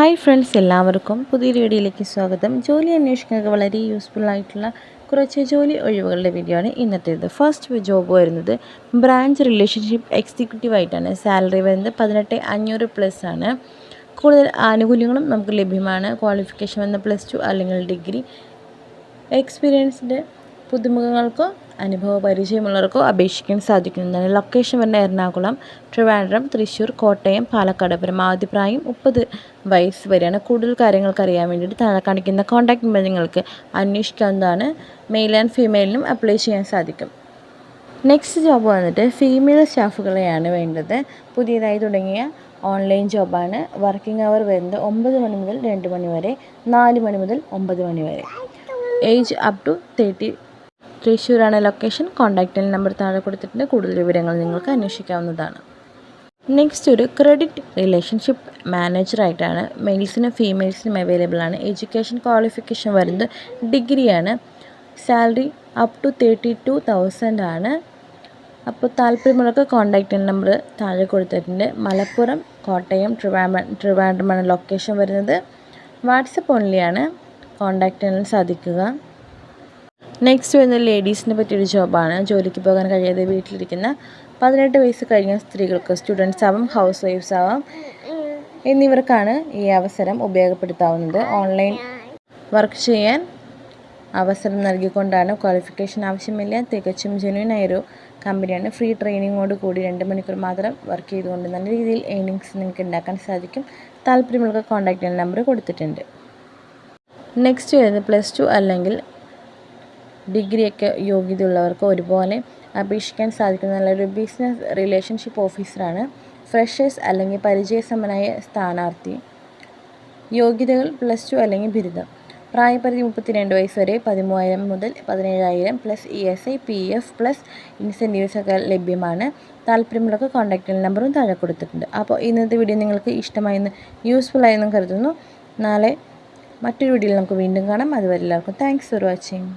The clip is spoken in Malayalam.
ഹായ് ഫ്രണ്ട്സ് എല്ലാവർക്കും പുതിയൊരു വീഡിയോയിലേക്ക് സ്വാഗതം. ജോലി അന്വേഷിക്കുന്നത് വളരെ യൂസ്ഫുൾ ആയിട്ടുള്ള കുറച്ച് ജോലി ഒഴിവുകളുടെ വീഡിയോ ആണ് ഇന്നത്തേത്. ഫസ്റ്റ് ജോബ് വരുന്നത് ബ്രാഞ്ച് റിലേഷൻഷിപ്പ് എക്സിക്യൂട്ടീവ് ആയിട്ടാണ്. സാലറി വരുന്നത് പതിനെട്ട് അഞ്ഞൂറ് പ്ലസ് ആണ്. കൂടുതൽ ആനുകൂല്യങ്ങളും നമുക്ക് ലഭ്യമാണ്. ക്വാളിഫിക്കേഷൻ വന്ന പ്ലസ് ടു അല്ലെങ്കിൽ ഡിഗ്രി എക്സ്പീരിയൻസ്ഡ് പുതുമുഖങ്ങൾക്കോ അനുഭവ പരിചയമുള്ളവർക്കോ അപേക്ഷിക്കാൻ സാധിക്കുന്നതാണ് ലൊക്കേഷൻ വരുന്ന എറണാകുളം ട്രിവാൻഡ്രം തൃശ്ശൂർ കോട്ടയം പാലക്കാട് പരമാവധി പ്രായം മുപ്പത് വയസ്സ് വരെയാണ്. കൂടുതൽ കാര്യങ്ങൾക്ക് അറിയാൻ വേണ്ടിയിട്ട് താഴെ കാണിക്കുന്ന കോൺടാക്ട് നമ്പർ നിങ്ങൾക്ക് അന്വേഷിക്കാവുന്നതാണ്. മെയിൽ ആൻഡ് ഫീമെയിലിനും അപ്ലൈ ചെയ്യാൻ സാധിക്കും. നെക്സ്റ്റ് ജോബ് വന്നിട്ട് ഫീമെയിൽ സ്റ്റാഫുകളെയാണ് വേണ്ടത്. പുതിയതായി തുടങ്ങിയ ഓൺലൈൻ ജോബാണ് വർക്കിംഗ് അവർ വരുന്നത് ഒമ്പത് മണി മുതൽ രണ്ട് മണി വരെ നാല് മണി മുതൽ ഒമ്പത് മണി വരെ. ഏജ് അപ് ടു തേർട്ടി തൃശ്ശൂരാണ് ലൊക്കേഷൻ കോൺടാക്റ്റ് നമ്പർ താഴെ കൊടുത്തിട്ടുണ്ട്. കൂടുതൽ വിവരങ്ങൾ നിങ്ങൾക്ക് അന്വേഷിക്കാവുന്നതാണ്. നെക്സ്റ്റ് ഒരു ക്രെഡിറ്റ് റിലേഷൻഷിപ്പ് മാനേജറായിട്ടാണ് മെയിൽസിനും ഫീമെയിൽസിനും അവൈലബിൾ ആണ്. എഡ്യൂക്കേഷൻ ക്വാളിഫിക്കേഷൻ വരുന്നത് ഡിഗ്രിയാണ് salary up to thirty two thousand ആണ്. അപ്പോൾ താല്പര്യമുള്ളവർക്ക് കോൺടാക്റ്റ് നമ്പർ താഴെ കൊടുത്തിട്ടുണ്ട്. മലപ്പുറം കോട്ടയം ട്രിവാൻഡ്രം ട്രിവാൻഡ്രമാണ് ലൊക്കേഷൻ വരുന്നത്. വാട്സപ്പ് ഓൺലിയാണ് കോൺടാക്റ്റ് ചെയ്യാൻ സാധിക്കുക. നെക്സ്റ്റ് വരുന്നത് ലേഡീസിനെ പറ്റിയൊരു ജോബാണ് ജോലിക്ക് പോകാൻ കഴിയാതെ വീട്ടിലിരിക്കുന്ന പതിനെട്ട് വയസ്സ് കഴിഞ്ഞ സ്ത്രീകൾക്ക് സ്റ്റുഡൻസ് ആവാം ഹൗസ് വൈഫ്സ് ആവാം എന്നിവർക്കാണ് ഈ അവസരം ഉപയോഗപ്പെടുത്താവുന്നത്. ഓൺലൈൻ വർക്ക് ചെയ്യാൻ അവസരം നൽകിക്കൊണ്ടാണ് ക്വാളിഫിക്കേഷൻ ആവശ്യമില്ല. തികച്ചും ജെന്യൂൻ ഒരു കമ്പനിയാണ് ഫ്രീ ട്രെയിനിങ്ങോട് കൂടി രണ്ട് മണിക്കൂർ മാത്രം വർക്ക് ചെയ്തുകൊണ്ട് നല്ല രീതിയിൽ ഏണിങ്സ് നിങ്ങൾക്ക് ഉണ്ടാക്കാൻ സാധിക്കും. താല്പര്യമുള്ള കോൺടാക്റ്റ് നമ്പർ കൊടുത്തിട്ടുണ്ട്. നെക്സ്റ്റ് വരുന്നത് പ്ലസ് ടു അല്ലെങ്കിൽ ഡിഗ്രിയൊക്കെ യോഗ്യതയുള്ളവർക്ക് ഒരുപോലെ അപേക്ഷിക്കാൻ സാധിക്കുന്ന നല്ലൊരു ബിസിനസ് റിലേഷൻഷിപ്പ് ഓഫീസറാണ് ഫ്രഷേഴ്സ് അല്ലെങ്കിൽ പരിചയസമ്പന്നനായ സ്ഥാനാർത്ഥി. യോഗ്യതകൾ പ്ലസ് ടു അല്ലെങ്കിൽ ബിരുദം. പ്രായപരിധി മുപ്പത്തിരണ്ട് വയസ്സ് വരെ പതിമൂവായിരം മുതൽ പതിനേഴായിരം plus E S I P F plus incentives ഒക്കെ ലഭ്യമാണ്. താല്പര്യമുള്ളവർക്ക് കോൺടാക്റ്റ് നമ്പറും താഴെ കൊടുത്തിട്ടുണ്ട്. അപ്പോൾ ഇന്നത്തെ വീഡിയോ നിങ്ങൾക്ക് ഇഷ്ടമായെന്ന് യൂസ്ഫുൾ ആയെന്നും കരുതുന്നു. നാളെ മറ്റൊരു വീഡിയോയിൽ നമുക്ക് വീണ്ടും കാണാം. അതുവരെ എല്ലാവർക്കും താങ്ക്സ് ഫോർ വാച്ചിങ്